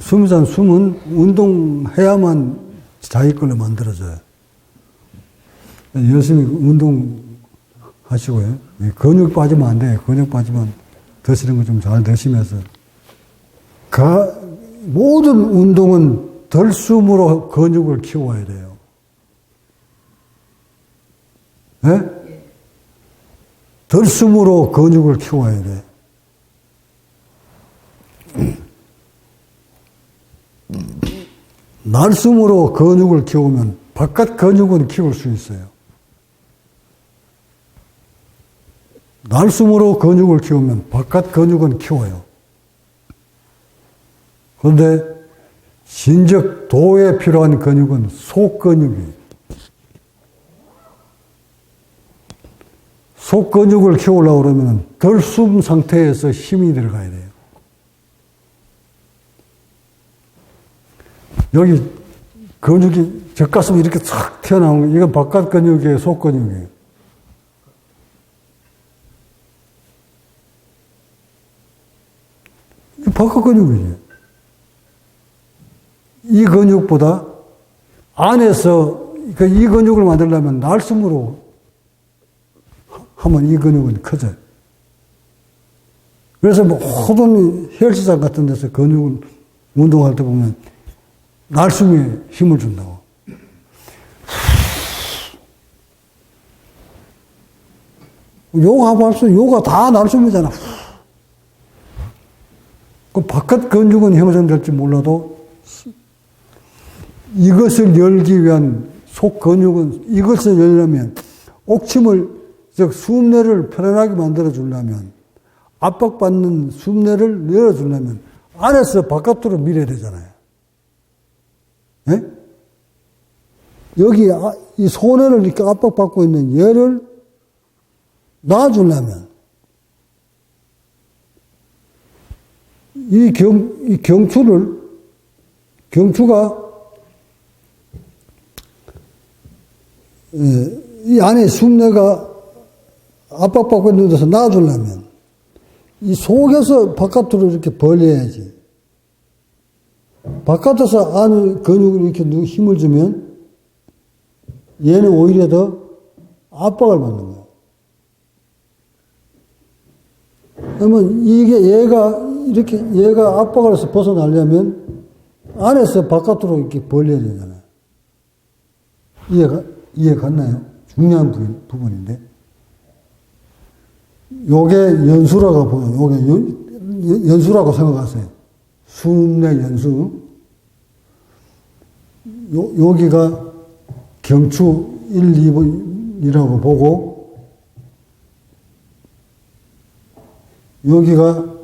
숨이란 숨은 운동해야만 자기 걸로 만들어져요. 열심히 운동하시고요. 예, 근육 빠지면 안 돼요. 근육 빠지면 드시는 거 좀 잘 드시면서. 가, 모든 운동은 덜 숨으로 근육을 키워야 돼요. 예? 덜 숨으로 근육을 키워야 돼. 날숨으로 근육을 키우면 바깥 근육은 키울 수 있어요. 날숨으로 근육을 키우면 바깥 근육은 키워요. 그런데 진즉 도에 필요한 근육은 속 근육이에요. 속 근육을 키우려고 그러면 덜 숨 상태에서 힘이 들어가야 돼요. 여기 근육이 젖가슴이 이렇게 싹 튀어나온 거, 이건 바깥 근육이에요, 속 근육이에요. 이 바깥 근육이지. 이 근육보다 안에서 그 이 근육을 만들려면 날숨으로 하면 이 근육은 커져요. 그래서 모든 헬스장 같은 데서 근육 운동할 때 보면 날숨에 힘을 준다고. 요가 벌써 요가 다 날숨이잖아. 그 바깥 근육은 형성될지 몰라도 이것을 열기 위한 속 근육은 이것을 열려면 옥침을 즉 숨내를 편안하게 만들어 주려면 압박받는 숨내를 열어 주려면 안에서 바깥으로 밀어야 되잖아요. 예? 여기 아- 이 손해를 이렇게 압박받고 있는 얘를 놔주려면 이 경, 이 경추를, 경추가 예, 이 안에 숨내가 압박받고 있는 데서 놔주려면 이 속에서 바깥으로 이렇게 벌려야지. 바깥에서 안 근육을 이렇게 누- 힘을 주면 얘는 오히려 더 압박을 받는 거예요. 그러면 이게 얘가 이렇게 얘가 압박을 해서 벗어나려면 안에서 바깥으로 이렇게 벌려야 되잖아요. 이해가, 이해 갔나요? 중요한 부분, 부분인데. 요게 연수라고 요게 연, 연수라고 생각하세요. 숨내 연수. 요, 여기가 경추 1, 2번이라고 보고, 여기가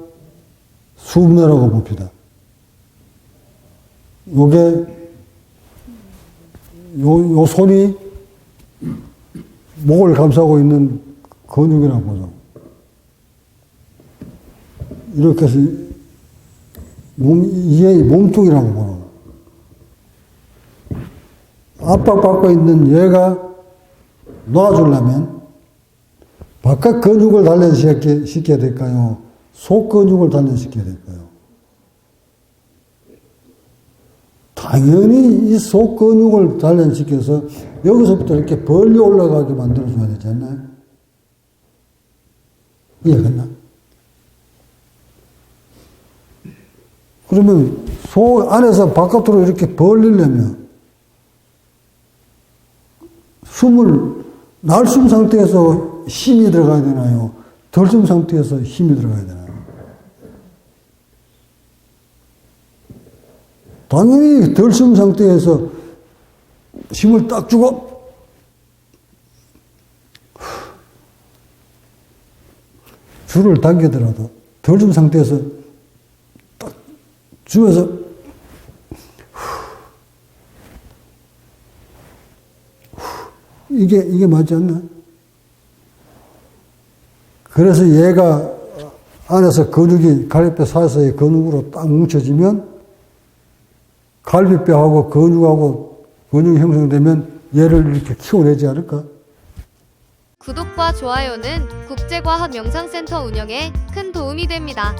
숨내라고 봅시다. 요게, 요, 요 손이 목을 감싸고 있는 근육이라고 보죠. 이렇게 해서 몸, 이게 몸뚱이라고 보는 거예요. 압박받고 있는 얘가 놔주려면 바깥 근육을 단련시켜야 시켜야 될까요? 속 근육을 단련시켜야 될까요? 당연히 이 속 근육을 단련시켜서 여기서부터 이렇게 벌리 올라가게 만들어줘야 되지 않나요? 이해갔나? 그러면 속 안에서 바깥으로 이렇게 벌리려면 숨을 날숨 상태에서 힘이 들어가야 되나요? 덜 숨 상태에서 힘이 들어가야 되나요? 당연히 덜 숨 상태에서 힘을 딱 주고 줄을 당기더라도 덜 숨 상태에서 딱 주면서 이게 이게 맞지 않나? 그래서 얘가 안에서 근육이 갈비뼈 사이사이 근육으로 딱 뭉쳐지면 갈비뼈하고 근육하고 근육이 형성되면 얘를 이렇게 키워내지 않을까? 구독과 좋아요는 국제과학 명상센터 운영에 큰 도움이 됩니다.